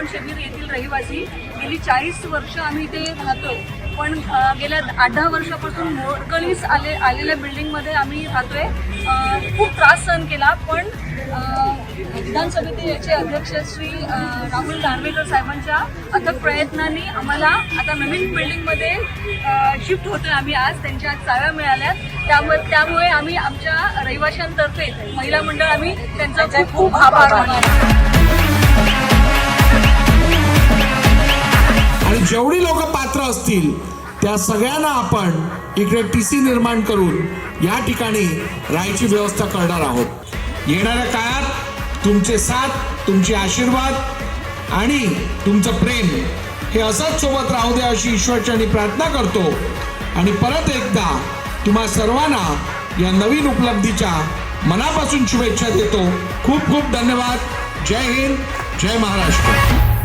येथील रहिवासी. गेली चाळीस वर्ष आम्ही इथे राहतोय पण गेल्या आठ दहा वर्षापासून मोडकळीस आले आलेल्या बिल्डिंगमध्ये आम्ही राहतोय. खूप त्रास सहन केला पण विधानसभेतील याचे अध्यक्ष श्री राहुल दानवेकर साहेबांच्या अथक प्रयत्नांनी आम्हाला आता नवीन बिल्डिंगमध्ये शिफ्ट होतोय आम्ही आज. त्यांच्या चाव्या मिळाल्यात. त्यामुळे त्यामुळे आम्ही आमच्या रहिवाशांतर्फे महिला मंडळ आम्ही त्यांचा खूप खूप आभार मानतो. जेवढी लोक पात्र असतील त्या सगळ्यांना आपण इकडे टी सी निर्माण करून या ठिकाणी राहायची व्यवस्था करणार आहोत. येणाऱ्या काळात तुमचे साथ तुमचे आशीर्वाद आणि तुमचं प्रेम हे असंच सोबत राहू द्या अशी ईश्वरचरणी प्रार्थना करतो. आणि परत एकदा तुम्हा सर्वांना या नवीन उपलब्धीच्या मनापासून शुभेच्छा देतो. खूप खूप धन्यवाद. जय हिंद जय महाराष्ट्र.